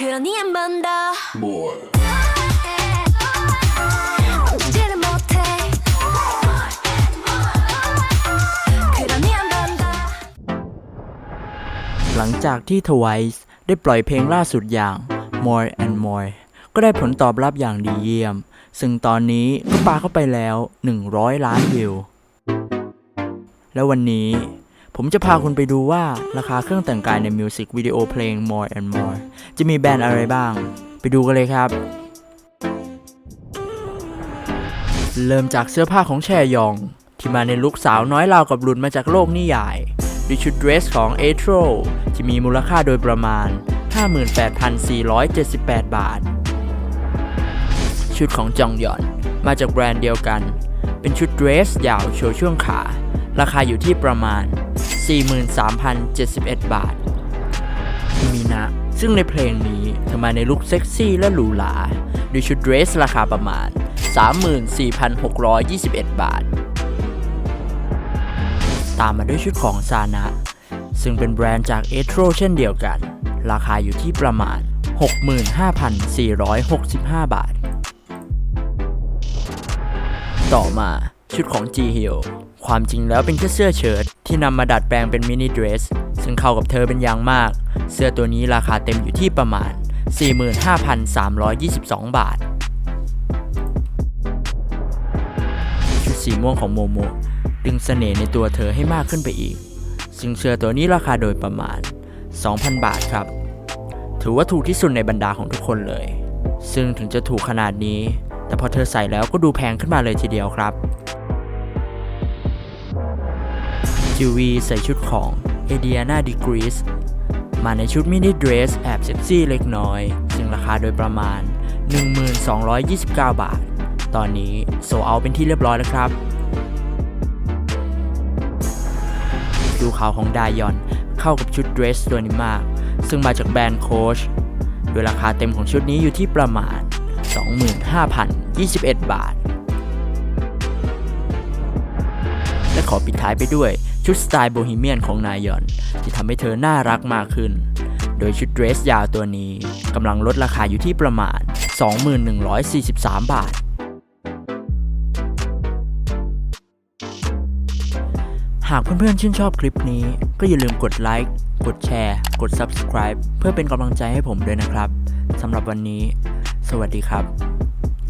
그러니 한 번 더 more. 멈추지를 못해 그러니 한 번 더 หลังจากที่ Twice ได้ปล่อยเพลงล่าสุดอย่าง More and More ก็ได้ผลตอบรับอย่างดีเยี่ยม ซึ่งตอนนี้ก็ปาเข้าไปแล้ว 100 ล้านวิว แล้ววันนี้ ผมจะพาคุณไปดูว่าราคาเครื่องแต่งกายในมิวสิกวิดีโอเพลง More and More จะมีแบรนด์อะไรบ้าง ไปดูกันเลยครับ เริ่มจากเสื้อผ้าของแชยอง ที่มาในลุคสาวน้อยราวกับหลุดมาจากโลกนิยายด้วยชุดเดรสของ a t r o ที่มีมูลค่าโดยประมาณ 58,478 บาท ชุดของจองหยอนมาจากแบรนด์เดียวกัน เป็นชุดเดรสยาวโชว์ช่วงขา ราคาอยู่ที่ประมาณ 43,071 บาทมีนะ ซึ่งในเพลงนี้เธอมาในลุคเซ็กซี่และหรูหราด้วยชุดเดรสราคาประมาณ 34,621 บาท ตามมาด้วยชุดของซานะ ซึ่งเป็นแบรนด์จากเอโทรเช่นเดียวกัน ราคาอยู่ที่ประมาณ 65,465 บาท ต่อมา ชุดของ G Hill ความจริงแล้วเป็นแค่เสื้อเชิ้ตที่นำมาดัดแปลงเป็นมินิเดรส ซึ่งเข้ากับเธอเป็นอย่างมาก เสื้อตัวนี้ราคาเต็มอยู่ที่ประมาณ 45,322 บาท ชุดสีม่วงของโมโมดึงเสน่ห์ในตัวเธอให้มากขึ้นไปอีก ซึ่งเสื้อตัวนี้ราคาโดยประมาณ 2,000 บาทครับ ถือว่าถูกที่สุดในบรรดาของทุกคนเลย ซึ่งถึงจะถูกขนาดนี้ แต่พอเธอใส่แล้วก็ดูแพงขึ้นมาเลยทีเดียวครับ จิวีใส่ชุดของ e d i a n a Degrees มาในชุดมินิเดรสแอบเซ็กซี่เล็กน้อย ซึ่งราคาโดยประมาณ 1229 บาท ตอนนี้โซเอาเป็นที่เรียบร้อยแล้วครับ ดูขาวของดายอนเข้ากับชุดเดรสตัวนี้มาก ซึ่งมาจากแบรนด์โคชโดยราคาเต็มของชุดนี้อยู่ที่ประมาณ 25,021 บาท และขอปิดท้ายไปด้วย ชุดสไตล์โบฮีเมียนของนายอนที่ทำให้เธอน่ารักมากขึ้น โดยชุดเดรสยาวตัวนี้กำลังลดราคาอยู่ที่ประมาณ 2143 บาท หากเพื่อนๆชื่นชอบคลิปนี้ ก็อย่าลืมกดไลค์กดแชร์ กด Subscribe เพื่อเป็นกำลังใจให้ผมด้วยนะครับสำหรับวันนี้ สวัสดีครับ